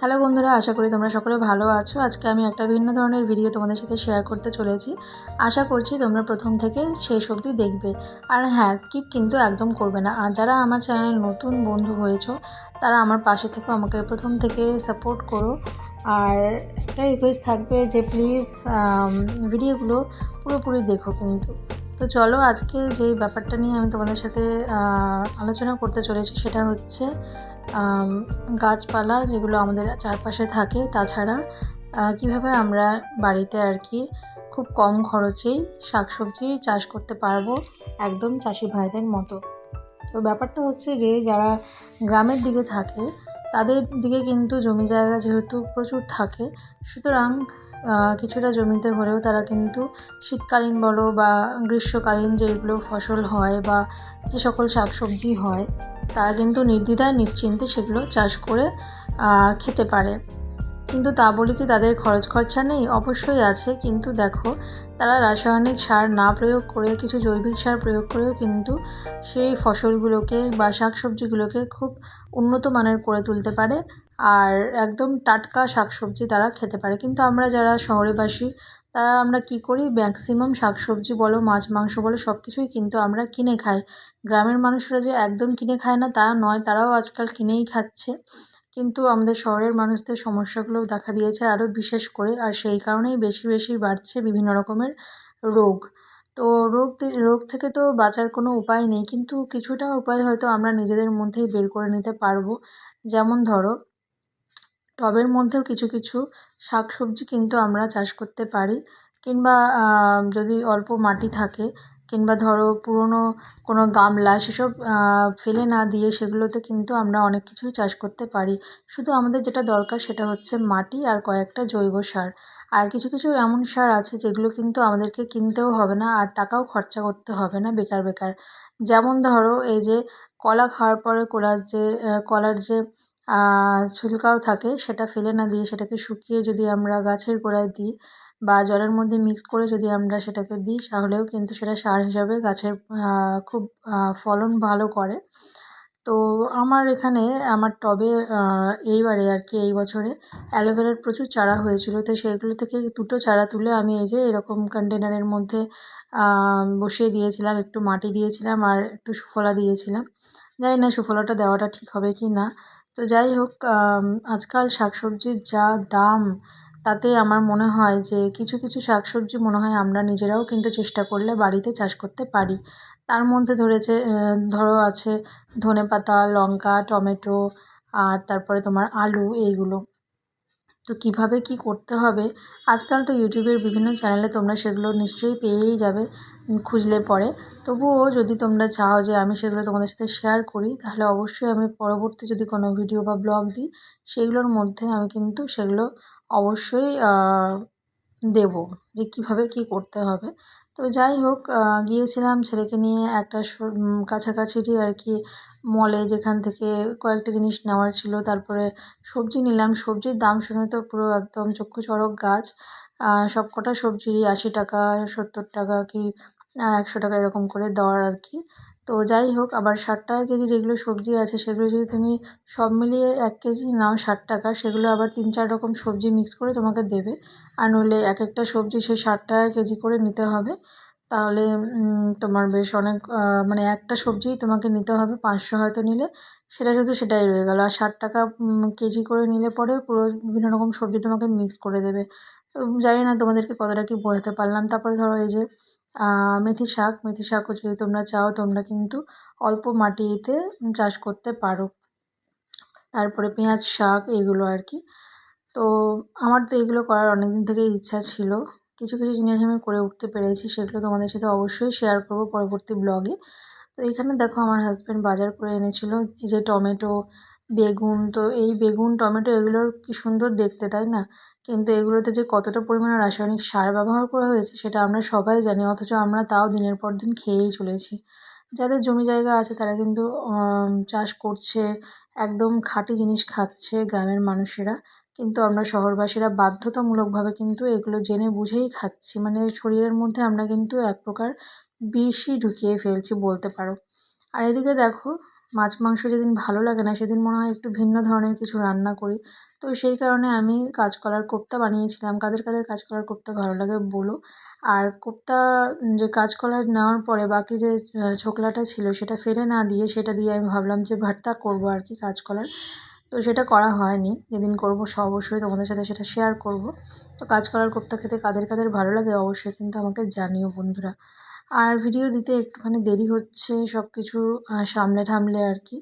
Hello বন্ধুরা, আশা করি তোমরা সকলে ভালো আছো। আজকে আমি একটা ভিন্ন ধরনের ভিডিও তোমাদের সাথে শেয়ার করতে চলেছি। আশা করছি তোমরা প্রথম থেকে শেষ অবধি দেখবে। আর হ্যাঁ স্কিপ কিন্তু একদম করবে না। আর যারা আমার চ্যানেলে নতুন বন্ধু হয়েছো, তারা আমার পাশে থেকে, আমাকে প্রথম থেকে সাপোর্ট করো। আর একটা রিকোয়েস্ট থাকবে যে প্লিজ ভিডিওগুলো পুরোপুরি দেখো কিন্তু। তো চলো আজকে যেই ব্যাপারটা নিয়ে আমি তোমাদের সাথে আলোচনা করতে চলেছি, সেটা হচ্ছে গাছপালা যেগুলো আমাদের চারপাশে থাকে, তাছাড়া কীভাবে আমরা বাড়িতে আর কি খুব কম খরচেই শাকসবজি চাষ করতে পারব একদম চাষি ভাইদের মতো। তো ব্যাপারটা হচ্ছে যে, যারা গ্রামের দিকে থাকে, তাদের দিকে কিন্তু জমি জায়গা যেহেতু প্রচুর থাকে, সুতরাং কিছুটা জমিতে হলেও তারা কিন্তু শীতকালীন বলো বা গ্রীষ্মকালীন যেগুলো ফসল হয় বা যে সকল শাকসবজি হয়, তারা কিন্তু নির্দ্বিধায় নিশ্চিন্তে সেগুলো চাষ করে খেতে পারে। কিন্তু তা বলে কি তাদের খরচ খরচা নেই? অবশ্যই আছে। কিন্তু দেখো, তারা রাসায়নিক সার না প্রয়োগ করে, কিছু জৈবিক সার প্রয়োগ করেও কিন্তু সেই ফসলগুলোকে বা শাকসবজিগুলোকে খুব উন্নত মানের করে তুলতে পারে। আর একদম টাটকা শাকসবজি তারা খেতে পারে। কিন্তু আমরা যারা শহরে বাসি তারা আমরা কী করি? ম্যাক্সিমাম শাকসবজি বলো, মাছ, মাংস বলো সব কিছুই কিন্তু আমরা কিনে খাই। গ্রামের মানুষরা যে একদম কিনে খায় না তা নয়, তারাও আজকাল কিনেই খাচ্ছে। কিন্তু আমাদের শহরের মানুষদের সমস্যাগুলো দেখা দিয়েছে আরও বিশেষ করে, আর সেই কারণেই বেশি বেশি বাড়ছে বিভিন্ন রকমের রোগ। তো রোগ রোগ থেকে তো বাঁচার কোনো উপায় নেই, কিন্তু কিছুটা উপায় হয়তো আমরা নিজেদের মধ্যেই বের করে নিতে পারব। যেমন ধরো টবের মধ্যেও কিছু কিছু শাক সবজি কিন্তু আমরা চাষ করতে পারি। কিংবা যদি অল্প মাটি থাকে, কিংবা ধরো পুরনো কোনো গামলা, সেসব ফেলে না দিয়ে সেগুলোতে কিন্তু আমরা অনেক কিছুই চাষ করতে পারি। শুধু আমাদের যেটা দরকার সেটা হচ্ছে মাটি আর কয়েকটা জৈব সার। আর কিছু কিছু এমন সার আছে যেগুলো কিন্তু আমাদেরকে কিনতেও হবে না আর টাকাও খরচা করতে হবে না বেকার বেকার। যেমন ধরো এই যে কলা খাওয়ার পরে কলার যে কলার যে ছিলকাও থাকে, সেটা ফেলে না দিয়ে সেটাকে শুকিয়ে যদি আমরা গাছের গোড়ায় দিই বা জলের মধ্যে মিক্স করে যদি আমরা সেটাকে দিই, তাহলেও কিন্তু সেটা সার হিসাবে গাছের খুব ফলন ভালো করে। তো আমার এখানে, আমার টবে এইবারে আর কি এই বছরে অ্যালোভেরার প্রচুর চারা হয়েছিল। তো সেইগুলো থেকে দুটো চারা তুলে আমি এই যে এরকম কন্টেনারের মধ্যে বসিয়ে দিয়েছিলাম, একটু মাটি দিয়েছিলাম আর একটু সুফলা দিয়েছিলাম। জানি না সুফলাটা দেওয়াটা ঠিক হবে কি না। তো যাই হোক আজকাল শাকসবজির যা দাম, তাতে আমার মনে হয় যে কিছু কিছু শাকসবজি মনে হয় আমরা নিজেরাও কিন্তু চেষ্টা করলে বাড়িতে চাষ করতে পারি। তার মধ্যে ধরেছে ধরো আছে ধনে পাতা লঙ্কা, টমেটো, আর তারপরে তোমার আলু, এইগুলো। তো কীভাবে কি করতে হবে? আজকাল তো ইউটিউবের বিভিন্ন চ্যানেলে তোমরা সেগুলো নিশ্চয়ই পেয়েই যাবে খুঁজলে পরে। তবুও যদি তোমরা চাও যে আমি সেগুলো তোমাদের সাথে শেয়ার করি, তাহলে অবশ্যই আমি পরবর্তী যদি কোনো ভিডিও বা ব্লগ দিই সেইগুলোর মধ্যে আমি কিন্তু সেগুলো অবশ্যই দেবো যে কীভাবে কি করতে হবে। তো যাই হোক গিয়েছিলাম ছেলেকে নিয়ে একটা কাছাকাছিরই আর কি মলে যেখান থেকে কয়েকটা জিনিস নেওয়ার ছিল, তারপরে সবজি নিলাম। সবজির দাম শুনে তো পুরো একদম চক্ষু চড়ক গাছ। সব কটা সবজি আশি টাকা, সত্তর টাকা কি একশো টাকা এরকম করে দেওয়ার আর কি। তো যাই হোক, আবার ষাট টাকা কেজি যেগুলো সবজি আছে, সেগুলো যদি তুমি সব মিলিয়ে এক কেজি নাও ষাট টাকা, সেগুলো আবার তিন চার রকম সবজি মিক্স করে তোমাকে দেবে। আর নইলে এক একটা সবজি সেই ষাট টাকা কেজি করে নিতে হবে। তাহলে তোমার বেশ অনেক মানে একটা সবজিই তোমাকে নিতে হবে। পাঁচশো হয়তো নিলে, সেটা শুধু সেটাই রয়ে গেল। আর ষাট টাকা কেজি করে নিলে পরে পুরো বিভিন্ন রকম সবজি তোমাকে মিক্স করে দেবে। তো জানি না তোমাদেরকে কতটা কি বোঝাতে পারলাম। তারপরে ধরো এই যে মেথি শাক, মেথি শাকও যদি তোমরা চাও, তোমরা কিন্তু অল্প মাটিতে চাষ করতে পারো। তারপরে পেঁয়াজ শাক এইগুলো আর কি। তো, আমার তো এগুলো করার অনেক দিন থেকেই ইচ্ছা ছিল। কিছু কিছু জিনিস আমি করে উঠতে পেরেছি, সেগুলো তোমাদের সাথে অবশ্যই শেয়ার করব পরবর্তী ব্লগে তো এখানে দেখো আমার হাজব্যান্ড বাজার করে এনেছিল, এই যে টমেটো, বেগুন, তো এই বেগুন, টমেটো এগুলোর কি সুন্দর দেখতে, তাই না? কিন্তু এগুলোতে যে কতটা পরিমাণে রাসায়নিক সার ব্যবহার করা হয়েছে, সেটা আমরা সবাই জানি, অথচ আমরা তাও দিনের পর দিন খেয়েই চলেছি। যাদের জমি জায়গা আছে, তারা কিন্তু চাষ করছে, একদম খাঁটি জিনিস খাচ্ছে গ্রামের মানুষেরা। কিন্তু আমরা শহরবাসীরা বাধ্যতামূলকভাবে কিন্তু এগুলো জেনে বুঝেই খাচ্ছি। মানে শরীরের মধ্যে আমরা কিন্তু এক প্রকার বিষই ঢুকিয়ে ফেলছি বলতে পারো। আর এদিকে দেখো, মাছ, মাংস যেদিন ভালো লাগে না, সেদিন মনে হয় একটু ভিন্ন ধরনের কিছু রান্না করি। তো সেই কারণে আমি কাঁচকলার কোপ্তা বানিয়েছিলাম। কাদের কাদের কাঁচকলার কোপ্তা ভালো লাগে বলো? আর কোপ্তা যে কাঁচকলা নেওয়ার পরে বাকি যে ছোকলাটা ছিল সেটা ফেলে না দিয়ে সেটা দিয়ে আমি ভাবলাম যে ভর্তা করব আর কি কাঁচকলার। তো সেটা করা হয়নি। যেদিন করব অবশ্যই তোমাদের সাথে সেটা শেয়ার করব। তো কাজ করার কোপ্তা খেতে কাদের কাদের ভালো লাগে অবশ্যই কিন্তু আমাকে জানিও বন্ধুরা। আর ভিডিও দিতে একটুখানি দেরি হচ্ছে সব কিছু সামলে ঠামলে আর কি।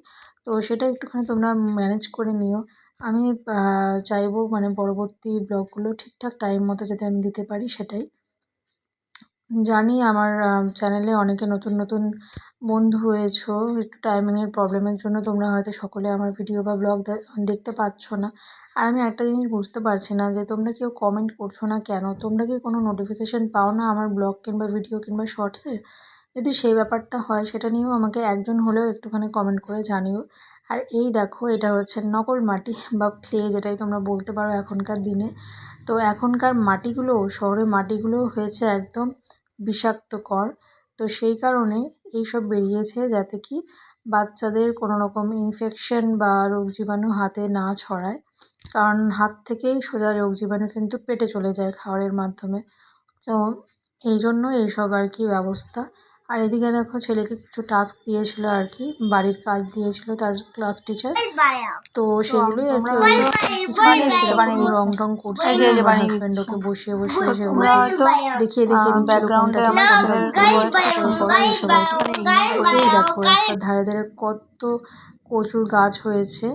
তো সেটা একটুখানি তোমরা ম্যানেজ করে নিও। আমি চাইব মানে পরবর্তী ব্লগগুলো ঠিকঠাক টাইম মতো যাতে আমি দিতে পারি সেটাই। জানি আমার চ্যানেলে অনেকে নতুন নতুন বন্ধু হয়েছো। একটু টাইমিংয়ের প্রবলেমের জন্য তোমরা হয়তো সকলে আমার ভিডিও বা ব্লগ দেখতে পাচ্ছ না। আর আমি একটা জিনিস বুঝতে পারছি না যে তোমরা কেউ কমেন্ট করছ না কেন? তোমরা কি কোনো নোটিফিকেশান পাও না আমার ব্লগ কিংবা ভিডিও কিংবা শর্টসের যদি সেই ব্যাপারটা হয়, সেটা নিয়েও আমাকে একজন হলেও একটুখানি কমেন্ট করে জানিও। আর এই দেখো, এটা হচ্ছে নকল মাটি বা ক্লে যেটাই তোমরা বলতে পারো এখনকার দিনে। তো এখনকার মাটিগুলো, শহরে মাটিগুলো হয়েছে একদম বিষাক্তকর। তো সেই কারণে এইসব বেরিয়েছে যাতে কি বাচ্চাদের কোনো রকম ইনফেকশন বা রোগ জীবাণু হাতে না ছড়ায়। কারণ হাত থেকেই সোজা রোগ জীবাণু কিন্তু পেটে চলে যায় খাবারের মাধ্যমে। তো এই জন্য এইসব আর কি ব্যবস্থা। আর এদিকে দেখো ছেলেকে কিছু টাস্ক দিয়েছিল আর কি বাড়ির কাজ দিয়েছিল তার ক্লাস টিচার তো সেগুলোই আর কি রং টং করছে হাজব্যান্ড ওকে বসিয়ে বসিয়ে সেগুলো দেখিয়ে দেখিয়ে ব্যাকগ্রাউন্ডে দেখো রাস্তার ধারে ধারে কত কচুর গাছ হয়েছে।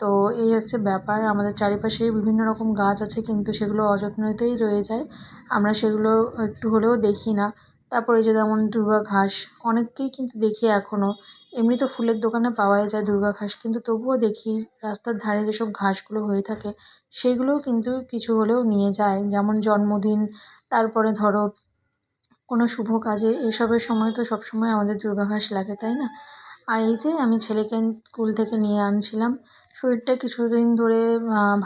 তো এই হচ্ছে ব্যাপার আমাদের চারিপাশে বিভিন্ন রকম গাছ আছে কিন্তু সেগুলো অযত্নতেই রয়ে যায়। আমরা সেগুলো একটু হলেও দেখি না। তারপরে যে যেমন দুর্বা ঘাস, অনেককেই কিন্তু দেখি এখনও এমনি তো ফুলের দোকানে পাওয়াই যায় দুর্বা ঘাস, কিন্তু তবুও দেখি রাস্তার ধারে যেসব ঘাসগুলো হয়ে থাকে, সেগুলোও কিন্তু কিছু হলেও নিয়ে যায়। যেমন জন্মদিন, তারপরে ধরো কোনো শুভ কাজে, এসবের সময় তো সবসময় আমাদের দুর্বা ঘাস লাগে, তাই না? আর এই যে আমি ছেলেকে স্কুল থেকে নিয়ে আনছিলাম, শরীরটা কিছুদিন ধরে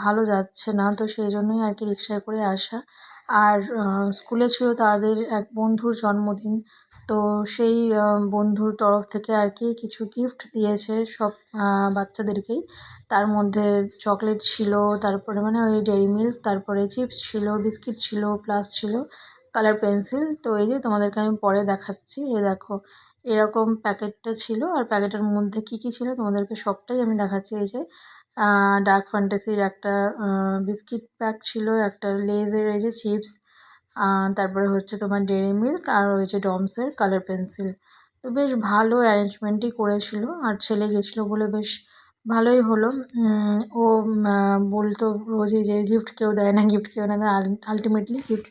ভালো যাচ্ছে না, তো সেই জন্যই আর কি রিক্সায় করে আসা। আর স্কুলে ছিল তাদের এক বন্ধুর জন্মদিন। তো সেই বন্ধুর তরফ থেকে আর কি কিছু গিফট দিয়েছে সব বাচ্চাদেরকেই তার মধ্যে চকলেট ছিল, তারপরে মানে ওই ডেয়ারি মিল্ক তারপরে চিপস ছিল বিস্কিট ছিল প্লাস ছিল কালার পেন্সিল তো এই যে তোমাদেরকে আমি পরে দেখাচ্ছি, এ দেখো, এরকম প্যাকেটটা ছিল। আর প্যাকেটের মধ্যে কী কী ছিল তোমাদেরকে সবটাই আমি দেখাচ্ছি, এই যে ডার্ক ফ্যান্টাসির একটা বিস্কিট প্যাক ছিল, একটা লেজের এই যে চিপস তারপরে হচ্ছে তোমার ডেরি মিল্ক আর হয়েছে ডমসের কালার পেন্সিল তো বেশ ভালো অ্যারেঞ্জমেন্টই করেছিল, আর ছেলে গেছিল বলে বেশ ভালোই হলো। ও বলতো রোজই যে গিফট কেউ দেয় না গিফট কেউ না দেয় আলটিমেটলি গিফট